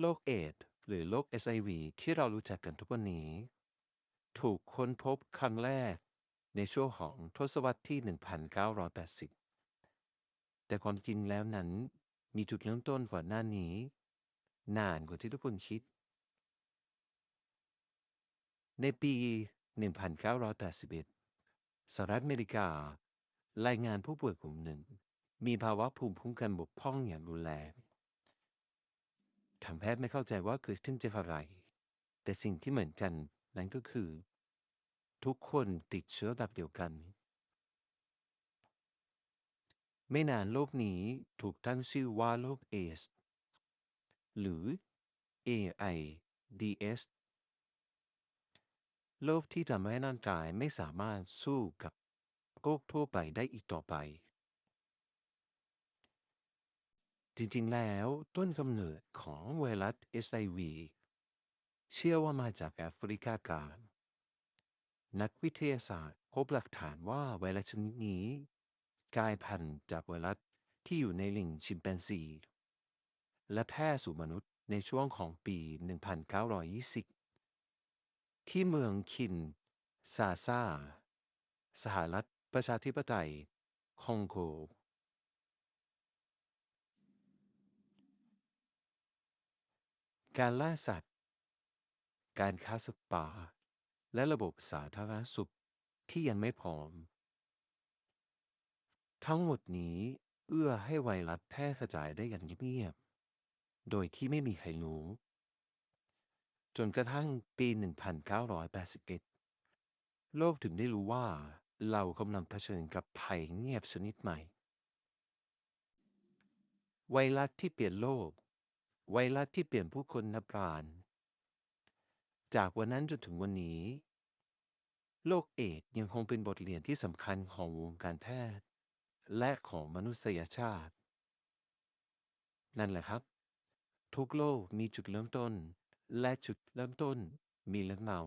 โรคเอดหรือโรค SIV ที่เรารู้จักกันทุกวันนี้ ถูกค้นพบครั้งแรกในช่วงของทศวรรษที่ 1980 แต่ความจริงแล้วนั้นมีจุดเริ่มต้นก่อนหน้านี้ นานกว่าที่ทุกคนคิด ในปี 1981 สหรัฐอเมริกา รายงานผู้ป่วยกลุ่มหนึ่ง มีภาวะภูมิคุ้มกันบกพร่องอย่างรุนแรง ทาแพทย์ไม่เข้าใจว่าเกิดขึ้นจากอะไร แต่สิ่งที่เหมือนกันนั้นก็คือ ทุกคนติดเชื้อแบบเดียวกัน ไม่นานโรคนี้ถูกตั้งชื่อว่าโรคเอส หรือ AIDS โรคที่ทำให้ร่างกายไม่สามารถสู้กับโรคทั่วไปได้อีกต่อไป จริงๆ แล้วต้นกำเนิดของไวรัส SIV เชื่อว่ามาจากแอฟริกากลาง นักวิทยาศาสตร์พบหลักฐานว่าไวรัสชนิดนี้กลายพันธุ์จากไวรัสที่อยู่ในลิงชิมแปนซี และแพร่สู่มนุษย์ในช่วงของปี 1920 ที่เมืองคิน ซาซา สหรัฐประชาธิปไตย คองโก การล่าสัตว์ การค้าสัตว์ป่า และระบบสาธารณสุขที่ยังไม่พร้อม ทั้งหมดนี้เอื้อให้ไวรัสแพร่กระจายได้อย่างเงียบๆโดยที่ไม่มีใครรู้ จนกระทั่งปี 1981 โลกถึงได้รู้ว่าเรากำลังเผชิญกับภัยเงียบชนิดใหม่ ไวรัสที่เปลี่ยนโลก ไวรัสที่เปลี่ยนผู้คนนับล้าน จากวันนั้นจนถึงวันนี้ โรคเอดส์ยังคงเป็นบทเรียนที่สำคัญของวงการแพทย์ และของมนุษยชาติ นั่นแหละครับ ทุกโลกมีจุดเริ่มต้น และจุดเริ่มต้นมีเรื่องราว